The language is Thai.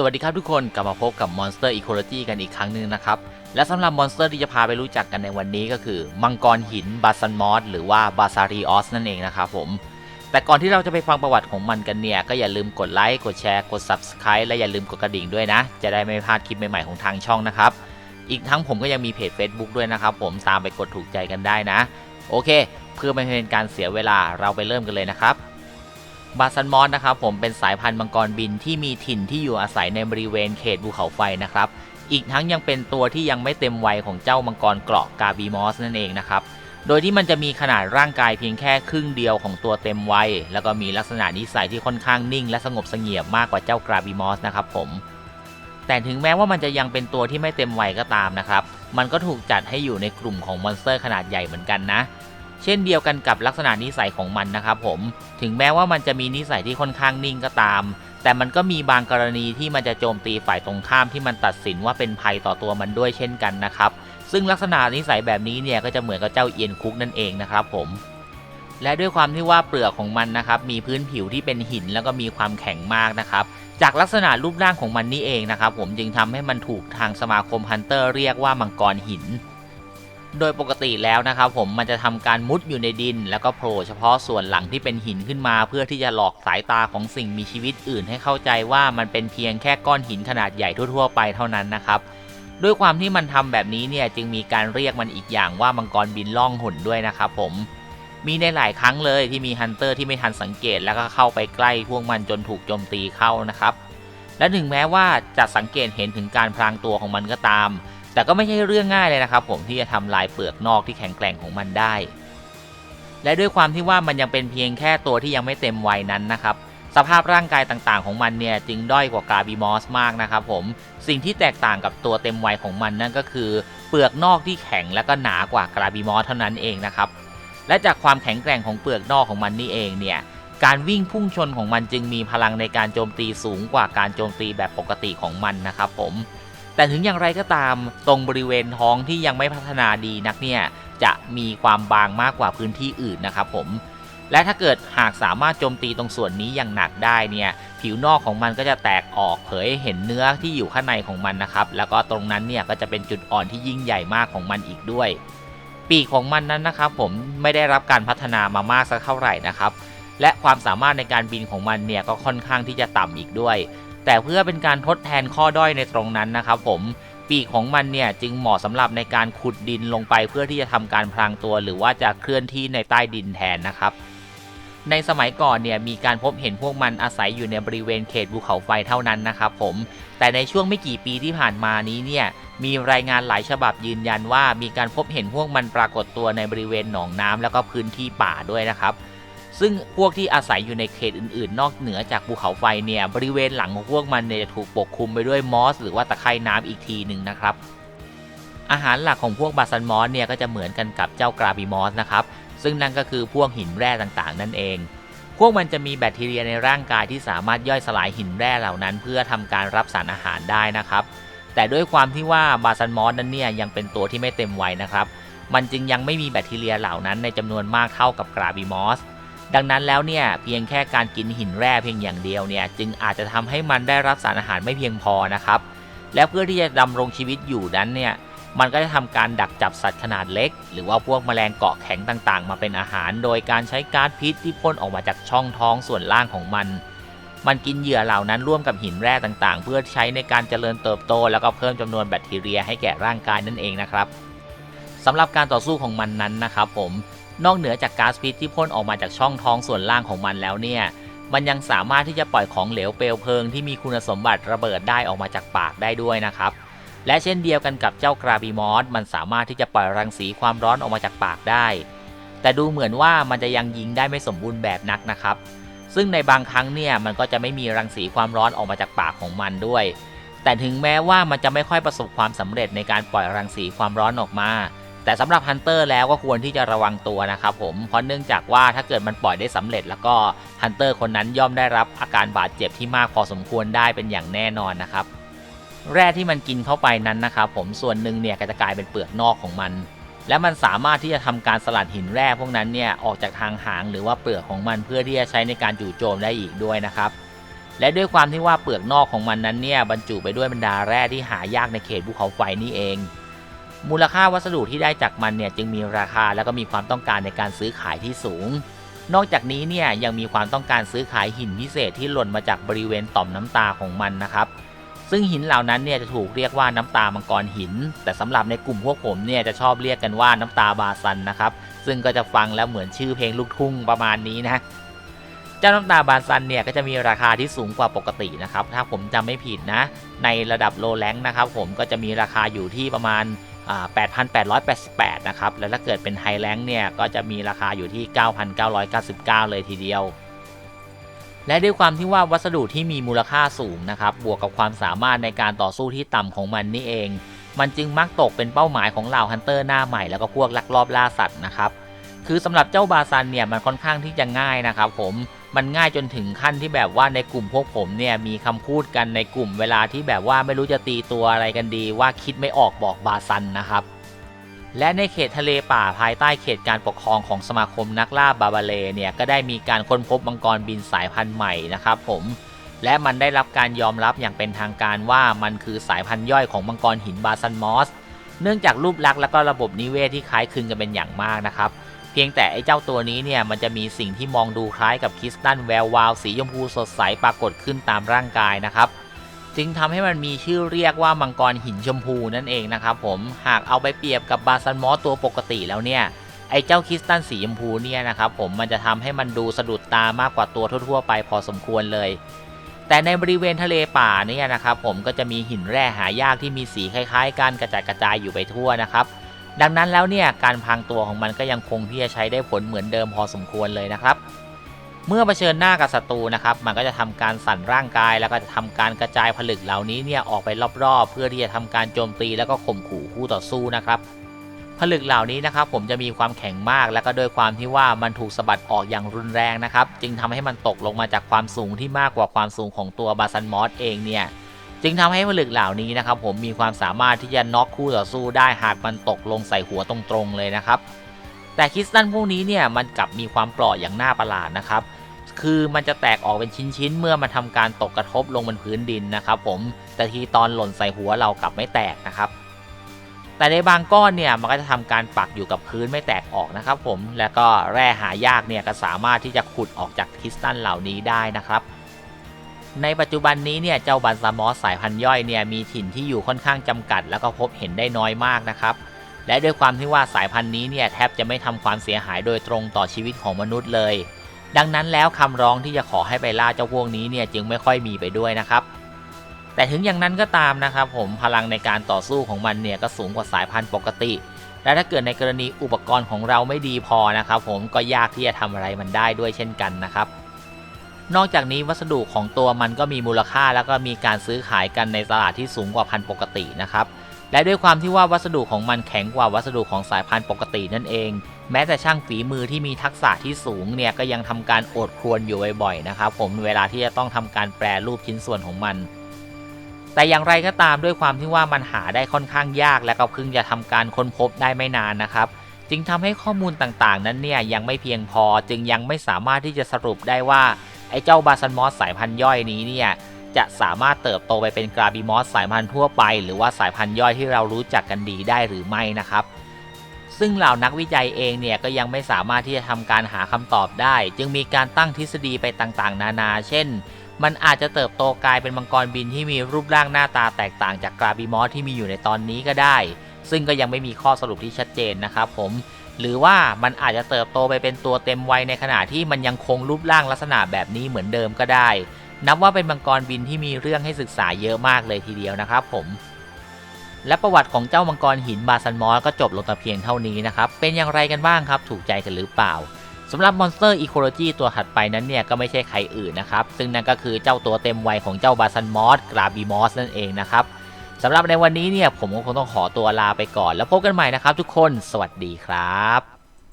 สวัสดีครับทุกคนกลับมาพบกับ Monster Ecology กันอีกครั้งหนึ่งนะครับ และสำหรับมอนสเตอร์ที่จะพาไปรู้จักกันในวันนี้ก็คือ มังกรหินบาซันมอสหรือว่าบาซาริออสนั่นเองนะครับผม แต่ก่อนที่เราจะไปฟังประวัติของมันกันเนี่ย ก็อย่าลืมกดไลค์ กดแชร์ กด Subscribe และอย่าลืมกดกระดิ่งด้วยนะ จะได้ไม่พลาดคลิปใหม่ๆของทางช่องนะครับ อีกทั้งผมก็ยังมีเพจ Facebook ด้วยนะครับผมตามไปกดถูกใจกันได้นะ โอเค เพื่อไม่ให้เป็นการเสียเวลาเราไปเริ่มกันเลยนะครับ บาซันมอสนะครับผมเป็นสายพันธุ์มังกรบินที่มีถิ่นที่อยู่อาศัยในบริเวณเขตภูเขาไฟนะครับ อีกทั้งยังเป็นตัวที่ยังไม่เต็มวัยของเจ้ามังกรเกราะกาบีมอสนั่นเองนะครับ โดยที่มันจะมีขนาดร่างกายเพียงแค่ครึ่งเดียวของตัวเต็มวัย แล้วก็มีลักษณะนิสัยที่ค่อนข้างนิ่ง และสงบเสงี่ยมมากกว่าเจ้ากราบีมอสนะครับผมแต่ถึงแม้ว่ามันจะยังเป็นตัวที่ไม่เต็มวัยก็ตามนะครับ มันก็ถูกจัดให้อยู่ในกลุ่มของมอนสเตอร์ขนาดใหญ่เหมือนกันนะ เช่นเดียวกันกับลักษณะนิสัยของมันนะครับผม ถึงแม้ว่ามันจะมีนิสัยที่ค่อนข้างนิ่งก็ตาม แต่มันก็มีบางกรณีที่มันจะโจมตีฝ่ายตรงข้ามที่มันตัดสินว่าเป็นภัยต่อตัวมันด้วยเช่นกันนะครับ ซึ่งลักษณะนิสัยแบบนี้เนี่ยก็จะเหมือนกับเจ้าเอียนคุกนั่นเองนะครับผมและด้วยความที่ว่าเปลือกของมันนะครับมีพื้นผิวที่เป็นหินแล้วก็มีความแข็งมากนะครับ จากลักษณะรูปร่างของมันนี่เองนะครับ ผมจึงทำให้มันถูกทางสมาคมฮันเตอร์เรียกว่ามังกรหิน โดยปกติแล้วนะครับผมมันจะทำการมุดอยู่ในดิน แล้วก็โผล่เฉพาะส่วนหลังที่เป็นหินขึ้นมา เพื่อที่จะหลอกสายตาของสิ่งมีชีวิตอื่นให้เข้าใจว่ามันเป็นเพียงแค่ก้อนหินขนาดใหญ่ทั่วๆ ไปเท่านั้นนะครับด้วยความที่มันทำแบบนี้เนี่ยจึงมีการเรียกมันอีกอย่างว่ามังกรบินล่องหนด้วยนะครับผมมีในหลายครั้งเลยที่มีฮันเตอร์ที่ไม่ทันสังเกตแล้วก็เข้าไปใกล้พวกมันจนถูกโจมตีเข้านะครับและถึงแม้ว่าจะสังเกตเห็นถึงการพรางตัวของมันก็ตาม แต่ก็ไม่ใช่เรื่องง่ายเลยนะครับผมที่จะทำลายเปลือกนอกที่แข็งแกร่งของมันได้ และด้วยความที่ว่ามันยังเป็นเพียงแค่ตัวที่ยังไม่เต็มวัยนั้นนะครับสภาพร่างกายต่างๆ ของมันเนี่ยจึงด้อยกว่ากาบิมอสมากนะครับผมสิ่งที่แตกต่างกับตัวเต็มวัยของมันนั่นก็คือ เปลือกนอกที่แข็งและก็หนากว่ากราบิมอสเท่านั้นเองนะครับและจากความแข็งแกร่งของเปลือกนอกของมันนี่เองเนี่ยการวิ่งพุ่งชนของมันจึงมีพลังในการโจมตีสูงกว่าการโจมตีแบบปกติของมันนะครับผม แต่ถึงอย่างไรก็ตามตรงบริเวณท้องที่ยังไม่พัฒนาดีนักเนี่ยจะมีความบางมากกว่าพื้นที่อื่นนะครับผมและถ้าเกิดหากสามารถโจมตีตรงส่วนนี้อย่างหนักได้เนี่ยผิวนอกของมันก็จะแตกออกเผยเห็นเนื้อที่อยู่ข้างในของมันนะครับ แล้วก็ตรงนั้นเนี่ยก็จะเป็นจุดอ่อนที่ยิ่งใหญ่มากของมันอีกด้วย ปีกของมันนั้นนะครับผมไม่ได้รับการพัฒนามามากสักเท่าไหร่นะครับ และความสามารถในการบินของมันเนี่ยก็ค่อนข้างที่จะต่ำอีกด้วย แต่เพื่อเป็นการทดแทนข้อด้อยในตรงนั้นนะครับผมปีกของมันเนี่ยจึงเหมาะสำหรับในการขุดดินลงไปเพื่อที่จะทำการพรางตัว หรือว่าจะเคลื่อนที่ในใต้ดินแทนนะครับ ในสมัยก่อนเนี่ยมีการพบเห็นพวกมันอาศัยอยู่ในบริเวณเขตภูเขาไฟเท่านั้นนะครับผมแต่ในช่วงไม่กี่ปีที่ผ่านมานี้เนี่ยมีรายงานหลายฉบับยืนยันว่ามีการพบเห็นพวกมันปรากฏตัวในบริเวณหนองน้ำแล้วก็พื้นที่ป่าด้วยนะครับ ซึ่งพวกที่อาศัยอยู่ในเขตอื่นๆ นอกเหนือจากภูเขาไฟเนี่ยบริเวณหลังของพวกมันเนี่ยจะถูกปกคลุมไปด้วยมอส หรือว่าตะไคร่น้ำอีกทีหนึ่งนะครับ อาหารหลักของพวกบาซันมอสเนี่ยก็จะเหมือนกันกับเจ้ากราบิมอสนะครับซึ่งนั่นก็คือพวกหินแร่ต่างๆ นั่นเอง พวกมันจะมีแบคทีเรียในร่างกายที่สามารถย่อยสลายหินแร่เหล่านั้น เพื่อทำการรับสารอาหารได้นะครับ แต่ด้วยความที่ว่าบาซันมอสนั้นเนี่ยยังเป็นตัวที่ไม่เต็มวัยนะครับ มันจึงยังไม่มีแบคทีเรียเหล่านั้นในจำนวนมากเท่ากับกราบิมอส ดังนั้นแล้วเนี่ยเพียงแค่การกินหินแร่เพียงอย่างเดียวเนี่ยจึงอาจจะทำให้มันได้รับสารอาหารไม่เพียงพอนะครับ และเพื่อที่จะดำรงชีวิตอยู่นั้นเนี่ยมันก็จะทำการดักจับสัตว์ขนาดเล็ก หรือว่าพวกแมลงเกาะแข็งต่างๆ มาเป็นอาหาร โดยการใช้ก๊าซพิษที่พ่นออกมาจากช่องท้องส่วนล่างของมัน มันกินเหยื่อเหล่านั้นร่วมกับหินแร่ต่างๆ เพื่อใช้ในการเจริญเติบโต แล้วก็เพิ่มจำนวนแบคทีเรียให้แก่ร่างกายนั่นเองนะครับสำหรับการต่อสู้ของมันนั้นนะครับผม นอกเหนือจากก๊าซพิษที่พ่นออกมาจากช่องท้องส่วนล่างของมันแล้วเนี่ย มันยังสามารถที่จะปล่อยของเหลวเปลวเพลิงที่มีคุณสมบัติระเบิดได้ออกมาจากปากได้ด้วยนะครับ และเช่นเดียวกันกับเจ้ากราบิมอส มันสามารถที่จะปล่อยรังสีความร้อนออกมาจากปากได้ แต่ดูเหมือนว่ามันจะยังยิงได้ไม่สมบูรณ์แบบนักนะครับ ซึ่งในบางครั้งเนี่ยมันก็จะไม่มีรังสีความร้อนออกมาจากปากของมันด้วย แต่ถึงแม้ว่ามันจะไม่ค่อยประสบความสำเร็จในการปล่อยรังสีความร้อนออกมา แต่สำหรับฮันเตอร์แล้วก็ควรที่จะระวังตัวนะครับผมเพราะเนื่องจากว่าถ้าเกิดมันปล่อยได้สำเร็จ แล้วก็ฮันเตอร์คนนั้นย่อมได้รับอาการบาดเจ็บที่มากพอสมควรได้เป็นอย่างแน่นอนนะครับแร่ที่มันกินเข้าไปนั้นนะครับผมส่วนหนึ่งเนี่ยก็จะกลายเป็นเปลือกนอกของมัน และมันสามารถที่จะทำการสลัดหินแร่พวกนั้นเนี่ยออกจากทางหางหรือว่าเปลือกของมันเพื่อที่จะใช้ในการจู่โจมได้อีกด้วยนะครับและด้วยความที่ว่าเปลือกนอกของมันนั้นเนี่ยบรรจุไปด้วยบรรดาแร่ที่หายากในเขตภูเขาไฟนี่เอง มูลค่าวัสดุที่ได้จากมันเนี่ยจึงมีราคาและก็มีความต้องการในการซื้อขายที่สูง นอกจากนี้เนี่ยยังมีความต้องการซื้อขายหินพิเศษที่หล่นมาจากบริเวณต่อมน้ำตาของมันนะครับ ซึ่งหินเหล่านั้นเนี่ยจะถูกเรียกว่าน้ำตามังกรหิน แต่สำหรับในกลุ่มพวกผมเนี่ยจะชอบเรียกกันว่าน้ำตาบาซันนะครับ ซึ่งก็จะฟังแล้วเหมือนชื่อเพลงลูกทุ่งประมาณนี้นะเจ้าน้ำตาบาซันเนี่ยก็จะมีราคาที่สูงกว่าปกตินะครับ ถ้าผมจำไม่ผิดนะ ในระดับโลแลงนะครับผมก็จะมีราคาอยู่ที่ประมาณ 8,888 นะครับ แล้วถ้าเกิดเป็นไฮแลงเนี่ย ก็จะมีราคาอยู่ที่ 9,999 เลยทีเดียว และด้วยความที่ว่าวัสดุที่มีมูลค่าสูงนะครับ บวกกับความสามารถในการต่อสู้ที่ต่ำของมันนี่เอง มันจึงมักตกเป็นเป้าหมายของเหล่าฮันเตอร์หน้าใหม่แล้วก็พวกลักลอบล่าสัตว์นะครับ คือสำหรับเจ้าบาซันเนี่ยมันค่อนข้างที่จะง่ายนะครับผม มันง่ายจนถึงขั้นที่แบบว่าในกลุ่มพวกผมเนี่ยมีคำพูดกันในกลุ่มเวลาที่แบบว่าไม่รู้จะตีตัวอะไรกันดี ว่าคิดไม่ออกบอกบาซันนะครับ และในเขตทะเลป่าภายใต้เขตการปกครองของสมาคมนักล่าบาบาเลเนี่ยก็ได้มีการค้นพบมังกรบินสายพันธุ์ใหม่นะครับผมและมันได้รับการยอมรับอย่างเป็นทางการว่ามันคือสายพันธุ์ย่อยของมังกรหินบาซันมอส เนื่องจากรูปลักษณ์และก็ระบบนิเวศที่คล้ายคลึงกันเป็นอย่างมากนะครับ เพียงแต่ไอ้เจ้าตัวนี้เนี่ยมันจะมีสิ่งที่มองดูคล้ายกับคริสตัลแวววาวสีชมพูสดใสปรากฏขึ้นตามร่างกายนะครับจึงทำให้มันมีชื่อเรียกว่ามังกรหินชมพูนั่นเองนะครับผมหากเอาไปเปรียบกับบาซันมอสตัวปกติแล้วเนี่ยไอ้เจ้าคริสตัลสีชมพูเนี่ยนะครับผมมันจะทำให้มันดูสะดุดตามากกว่าตัวทั่ว ๆ ไปพอสมควรเลย แต่ในบริเวณทะเลป่าเนี่ยนะครับผมก็จะมีหินแร่หายากที่มีสีคล้าย ๆกันกระจัดกระจายอยู่ไปทั่วนะครับ ดังนั้นแล้วเนี่ยการพังตัวของมันก็ยังคงที่จะใช้ได้ผลเหมือนเดิมพอสมควรเลยนะครับ เมื่อเผชิญหน้ากับศัตรูนะครับ มันก็จะทำการสั่นร่างกาย แล้วก็จะทำการกระจายผลึกเหล่านี้เนี่ยออกไปรอบๆ เพื่อที่จะทำการโจมตีแล้วก็ข่มขู่คู่ต่อสู้นะครับผลึกเหล่านี้นะครับผมจะมีความแข็งมาก แล้วก็โดยความที่ว่ามันถูกสะบัดออกอย่างรุนแรงนะครับ จึงทำให้มันตกลงมาจากความสูงที่มากกว่าความสูงของตัวบาซันมอสเองเนี่ย จึงทำให้ผลึกเหล่านี้นะครับผมมีความสามารถที่จะน็อกคู่ต่อสู้ได้หากมันตกลงใส่หัวตรงๆเลยนะครับ แต่คริสตัลพวกนี้เนี่ยมันกลับมีความเปราะอย่างน่าประหลาดนะครับ คือมันจะแตกออกเป็นชิ้นๆเมื่อมันทำการตกกระทบลงบนพื้นดินนะครับผมแต่ทีตอนหล่นใส่หัวเรากลับไม่แตกนะครับแต่ในบางก้อนเนี่ยมันก็จะทำการปักอยู่กับพื้นไม่แตกออกนะครับผม แล้วก็แร่หายากเนี่ยก็สามารถที่จะขุดออกจากคริสตัลเหล่านี้ได้นะครับ ในปัจจุบันนี้เนี่ยเจ้าบันซามอสสายพันธุ์ย่อยเนี่ยมีถิ่นที่อยู่ค่อนข้างจำกัด แล้วก็พบเห็นได้น้อยมากนะครับ และด้วยความที่ว่าสายพันธุ์นี้เนี่ยแทบจะไม่ทำความเสียหายโดยตรงต่อชีวิตของมนุษย์เลย ดังนั้นแล้วคำร้องที่จะขอให้ไปล่าเจ้าพวกนี้เนี่ยจึงไม่ค่อยมีไปด้วยนะครับ แต่ถึงอย่างนั้นก็ตามนะครับ ผมพลังในการต่อสู้ของมันเนี่ยก็สูงกว่าสายพันธุ์ปกติ และถ้าเกิดในกรณีอุปกรณ์ของเราไม่ดีพอนะครับ ผมก็ยากที่จะทำอะไรมันได้ด้วยเช่นกันนะครับ นอกจากนี้วัสดุของตัวมันก็มีมูลค่า แล้วก็มีการซื้อขายกันในตลาดที่สูงกว่าพันปกตินะครับและด้วยความที่ว่าวัสดุของมันแข็งกว่าวัสดุของสายพันธุ์ปกตินั่นเอง แม้แต่ช่างฝีมือที่มีทักษะที่สูงเนี่ยก็ยังทำการโอดครวญอยู่บ่อยๆนะครับผมเวลาที่จะต้องทำการแปรรูปชิ้นส่วนของมัน แต่อย่างไรก็ตามด้วยความที่ว่ามันหาได้ค่อนข้างยาก และก็เพิ่งจะทำการค้นพบได้ไม่นานนะครับจึงทำให้ข้อมูลต่างๆ นั้นเนี่ยยังไม่เพียงพอจึงยังไม่สามารถที่จะสรุปได้ว่า ไอ้เจ้าบาซันมอสสายพันธุ์ย่อยนี้เนี่ยจะสามารถเติบโตไปเป็นกราบิมอสสายพันธุ์ทั่วไป หรือว่าสายพันธุ์ย่อยที่เรารู้จักกันดีได้หรือไม่นะครับ ซึ่งเหล่านักวิจัยเองเนี่ยก็ยังไม่สามารถที่จะทำการหาคำตอบได้ จึงมีการตั้งทฤษฎีไปต่างๆ นานา เช่น มันอาจจะเติบโตกลายเป็นมังกรบินที่มีรูปร่างหน้าตาแตกต่างจากกราบิมอสที่มีอยู่ในตอนนี้ก็ได้ ซึ่งก็ยังไม่มีข้อสรุปที่ชัดเจนนะครับผม หรือว่ามันอาจจะเติบโตไปเป็นตัวเต็มวัยในขณะที่มันยังคงรูปร่างลักษณะแบบนี้เหมือนเดิมก็ได้ นับว่าเป็นมังกรบินที่มีเรื่องให้ศึกษาเยอะมากเลยทีเดียวนะครับผมและประวัติของเจ้ามังกรหินบาซันมอสก็จบลงแต่เพียงเท่านี้นะครับ เป็นอย่างไรกันบ้างครับ ถูกใจกันหรือเปล่าสำหรับ Monster Ecology ตัวถัดไปนั้นเนี่ย ก็ไม่ใช่ใครอื่นนะครับ ซึ่งนั่นก็คือเจ้าตัวเต็มวัยของเจ้าบาซันมอสกราบีมอสนั่นเองนะครับ สำหรับในวันนี้เนี่ยผมก็คงต้องขอตัวลาไปก่อน แล้วพบกันใหม่นะครับทุกคนสวัสดีครับ